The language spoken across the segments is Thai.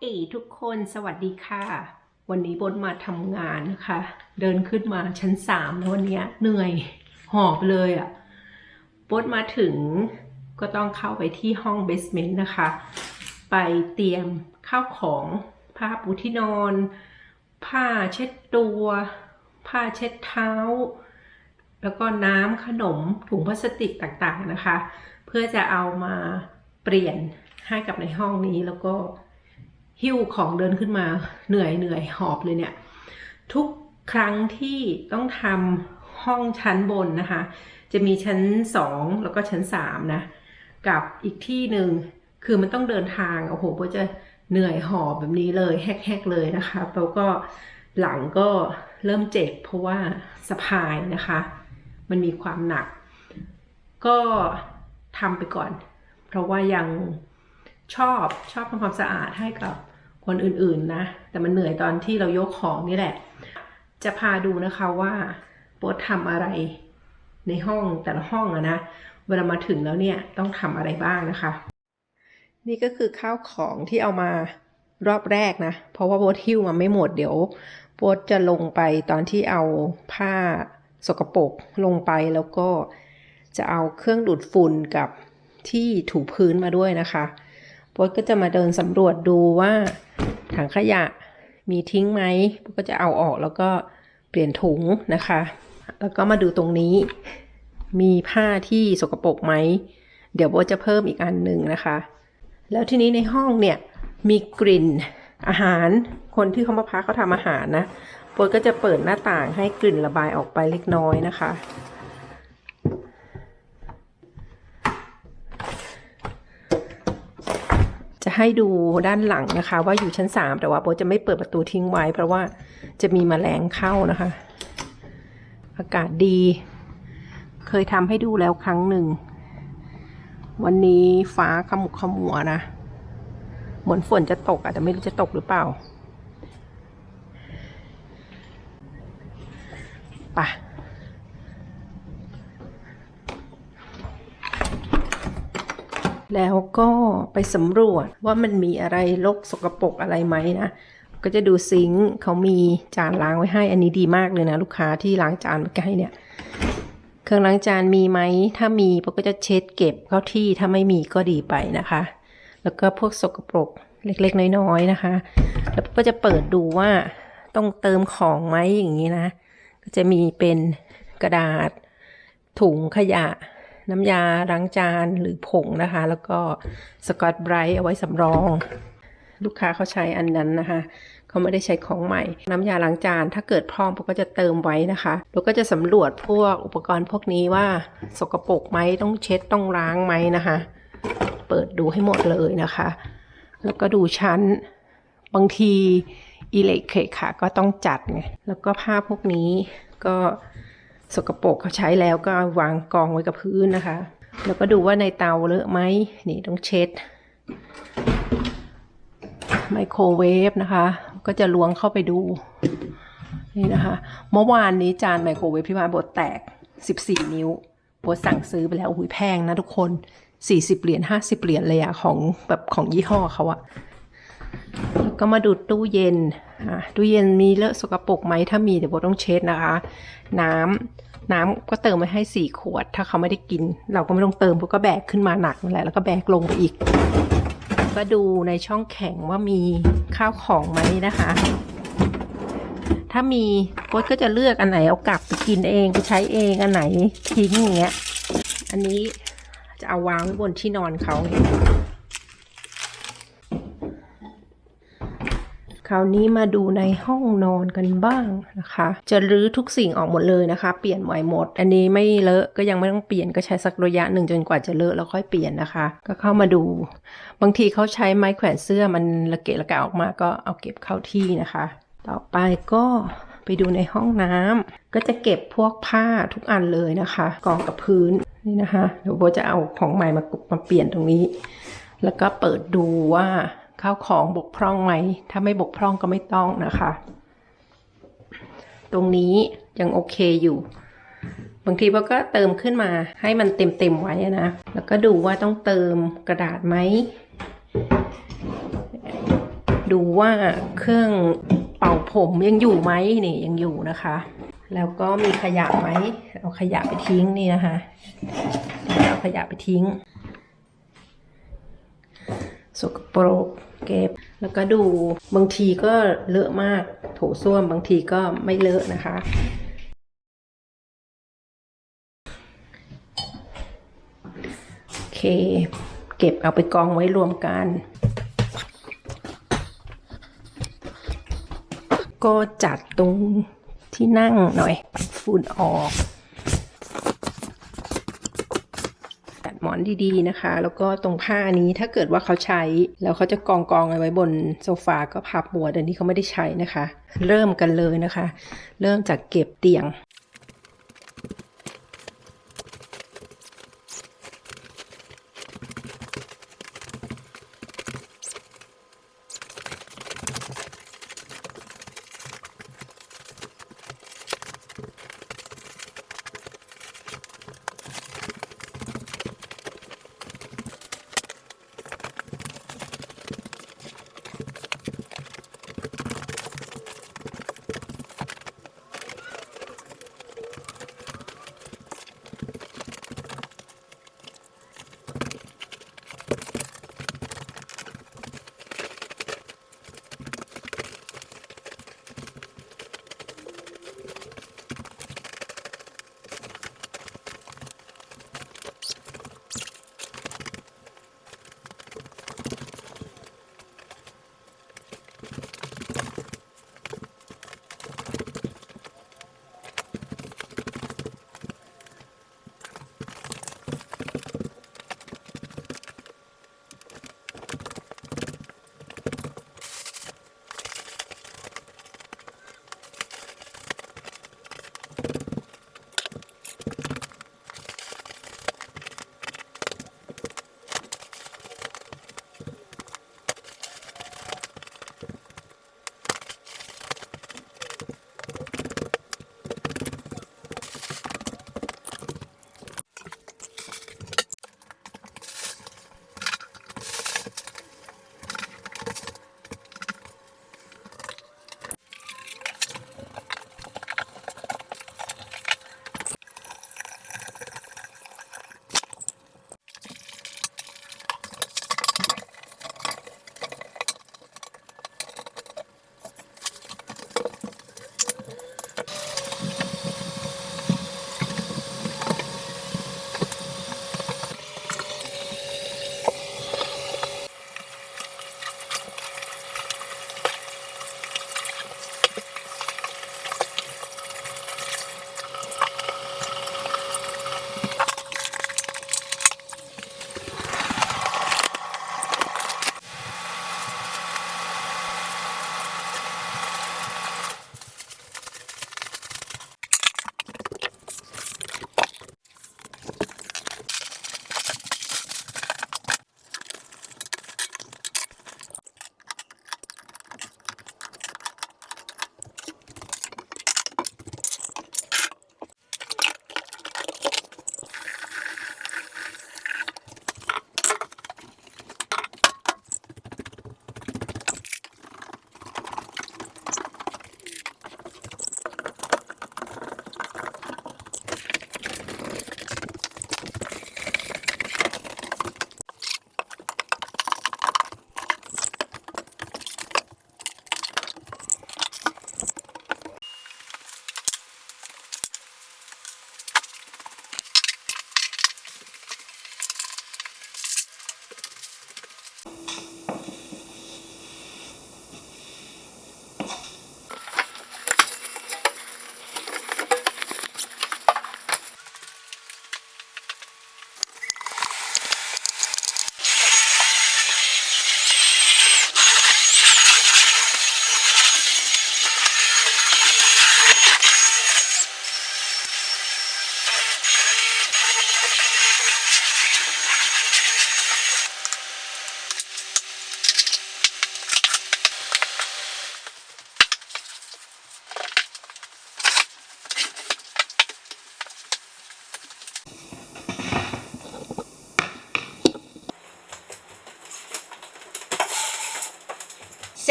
เอทุกคนสวัสดีค่ะ วันนี้บนมาทำงานนะคะ เดินขึ้นมาชั้นสามแล้ววันนี้เหนื่อยหอบเลยอะ่ะบดมาถึงก็ต้องเข้าไปที่ห้องเบสเมนต์นะคะ ไปเตรียมข้าวของผ้าปูที่นอน ผ้าเช็ดตัว ผ้าเช็ดเท้า แล้วก็น้ำขนมถุงพลาสติกต่างๆนะคะ เพื่อจะเอามาเปลี่ยนให้กับในห้องนี้แล้วก็ หิ้วของเดินขึ้นมาเหนื่อยเหนื่อยหอบเลยเนี่ย ทุกครั้งที่ต้องทำห้องชั้นบนนะคะ จะมีชั้นสองแล้วก็ชั้นสามนะ กับอีกที่หนึ่งคือมันต้องเดินทางโอ้โหก็จะเหนื่อยหอบแบบนี้เลยแฮกๆเลยนะคะแล้วก็หลังก็เริ่มเจ็บเพราะว่าสะพายนะคะ มันมีความหนัก ก็ทำไปก่อน เพราะว่ายัง ชอบชอบทำความสะอาดให้กับคนอื่นๆนะ แต่มันเหนื่อยตอนที่เรายกของนี่แหละ จะพาดูนะคะว่าโป๊ตทำอะไรในห้องแต่ละห้องอะนะ เวลามาถึงแล้วเนี่ยต้องทำอะไรบ้างนะคะ นี่ก็คือข้าวของที่เอามารอบแรกนะ เพราะว่าโบทหิ้วมาไม่หมดเดี๋ยวโบทจะลงไปตอนที่เอาผ้าสกปรกลงไปแล้วก็จะเอาเครื่องดูดฝุ่นกับที่ถูพื้นมาด้วยนะคะ โบทก็จะมาเดินสำรวจดูว่าถังขยะมีทิ้งไหมโบทก็จะเอาออกแล้วก็เปลี่ยนถุงนะคะ แล้วก็มาดูตรงนี้ มีผ้าที่สกปรกไหม เดี๋ยวโบจะเพิ่มอีกอันหนึ่งนะคะ แล้วทีนี้ในห้องเนี่ยมีกลิ่นอาหาร คนที่เขามาพักเขาทำอาหารนะโบก็จะเปิดหน้าต่างให้กลิ่นระบายออกไปเล็กน้อยนะคะ จะให้ดูด้านหลังนะคะ ว่าอยู่ชั้น3แต่ว่าโบจะไม่เปิดประตูทิ้งไว้ เพราะว่าจะมีแมลงเข้านะคะ อากาศดี เคยทำให้ดูแล้วครั้งหนึ่ง วันนี้ฟ้าขมุกขมัวนะ เหมือนฝนจะตกอะแต่ไม่รู้จะตกหรือเปล่าไปะ แล้วก็ไปสำรวจว่ามันมีอะไรรกสกปรกอะไรไหมนะ ก็จะดูซิงค์เขามีจานล้างไว้ให้ อันนี้ดีมากเลยนะ ลูกค้าที่ล้างจานมาให้เนี่ย เครื่องล้างจานมีไหม ถ้ามีปก็จะเช็ดเก็บเข้าที่ ถ้าไม่มีก็ดีไปนะคะ แล้วก็พวกสกปรกเล็กๆ น้อยๆนะคะ แล้วก็จะเปิดดูว่าต้องเติมของไหมอย่างนี้นะ ก็จะมีเป็นกระดาษถุงขยะ น้ำยาล้างจานหรือผงนะคะ แล้วก็สกอตไบรท์เอาไว้สำรอง ลูกค้าเขาใช้อันนั้นนะคะเขาไม่ได้ใช้ของใหม่ น้ำยาล้างจาน ถ้าเกิดพร่องเราก็จะเติมไว้นะคะแล้วก็จะสำรวจพวกอุปกรณ์พวกนี้ว่าสกปรกไหมต้องเช็ดต้องล้างไหมนะคะ เปิดดูให้หมดเลยนะคะ แล้วก็ดูชั้นบางทีอิเล็กเคค่ะก็ต้องจัดไงแล้วก็ผ้าพวกนี้ก็ สกปรกเขาใช้แล้วก็วางกองไว้กับพื้นนะคะ แล้วก็ดูว่าในเตาเลอะไหมนี่ต้องเช็ด ไมโครเวฟนะคะ ก็จะล้วงเข้าไปดู นี่นะคะ เมื่อวานนี้จานไมโครเวฟพี่มาบดแตก 14 นิ้วบดสั่งซื้อไปแล้วอุ้ยแพงนะทุกคน 40 เหรียญ50 เหรียญเลยอะของแบบของยี่ห้อเขาอะแล้วก็มาดูตู้เย็น ตู้เย็นมีเลอะสกปรกไหมถ้ามีเดี๋ยวโบต้องเช็ดนะคะ น้ำน้ำก็เติมมาให้4ขวด ถ้าเขาไม่ได้กิน เราก็ไม่ต้องเติมเพราะก็แบกขึ้นมาหนักนั่นแหละแล้วก็แบกลงไปอีก ก็ดูในช่องแข็งว่ามีข้าวของไหมนะคะ ถ้ามีโค้ดก็จะเลือกอันไหนเอากลับไปกินเองไปใช้เองอันไหนทิ้งอย่างเงี้ย อันนี้จะเอาวางไว้บนที่นอนเขาเนี่ยค ราวนี้มาดูในห้องนอนกันบ้างนะคะ จะรื้อทุกสิ่งออกหมดเลยนะคะ เปลี่ยนใหม่หมด อันนี้ไม่เลอะก็ยังไม่ต้องเปลี่ยนก็ใช้สักระยะหนึ่งจนกว่าจะเลอะแล้วค่อยเปลี่ยนนะคะ ก็เข้ามาดู บางทีเขาใช้ไม้แขวนเสื้อมันระเกะระกะออกมาก็เอาเก็บเข้าที่นะคะ ต่อไปก็ไปดูในห้องน้ำก็จะเก็บพวกผ้าทุกอันเลยนะคะกองกับพื้นนี่นะคะเดี๋ยวโบจะเอาของใหม่มามาเปลี่ยนตรงนี้ แล้วก็เปิดดูว่า ข้าวของบกพร่องไหม ถ้าไม่บกพร่องก็ไม่ต้องนะคะ ตรงนี้ยังโอเคอยู่ บางทีเราก็เติมขึ้นมาให้มันเต็มๆไว้นะ แล้วก็ดูว่าต้องเติมกระดาษไหม ดูว่าเครื่องเป่าผมยังอยู่ไหมนี่ยังอยู่นะคะ แล้วก็มีขยะไหม เอาขยะไปทิ้งนี่นะคะ เอาขยะไปทิ้ง สกปรกเก็บ แล้วก็ดูบางทีก็เลอะมากโถส้วมบางทีก็ไม่เลอะนะคะ โอเค เก็บเอาไปกองไว้รวมกัน ก็จัดตรงที่นั่งหน่อย ฝุ่นออกจัด หมอนดีๆนะคะ แล้วก็ตรงผ้านี้ถ้าเกิดว่าเขาใช้ แล้วเขาจะกองกองเอาไว้บนโซฟาก็พับบัวแต่นี้เขาไม่ได้ใช้นะคะ เริ่มกันเลยนะคะ เริ่มจากเก็บเตียง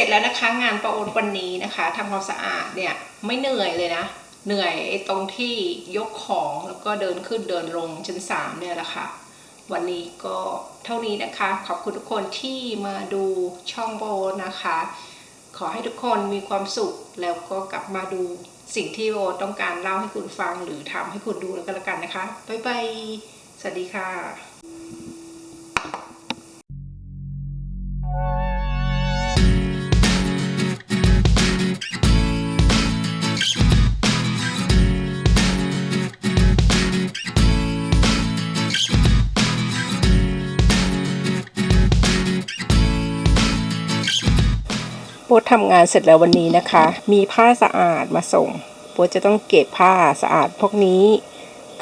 ร็จแล้วนะคะงานประโอนวันนี้นะคะทำความสะอาดเนี่ยไม่เหนื่อยเลยนะ เหนื่อยไอ้ตรงที่ยกของแล้วก็เดินขึ้นเดินลงชั้นสามเนี่ยแหละค่ะ วันนี้ก็เท่านี้นะคะ ขอบคุณทุกคนที่มาดูช่องโบนะคะ ขอให้ทุกคนมีความสุขแล้วก็กลับมาดูสิ่งที่โบต้องการเล่าให้คุณฟังหรือทำให้คุณดูแล้วก็แล้วกันนะคะบ๊ายบายสวัสดีค่ะ โบททำงานเสร็จแล้ววันนี้นะคะ มีผ้าสะอาดมาส่งโบทจะต้องเก็บผ้าสะอาดพวกนี้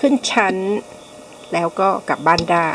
ขึ้นชั้น แล้วก็กลับบ้านได้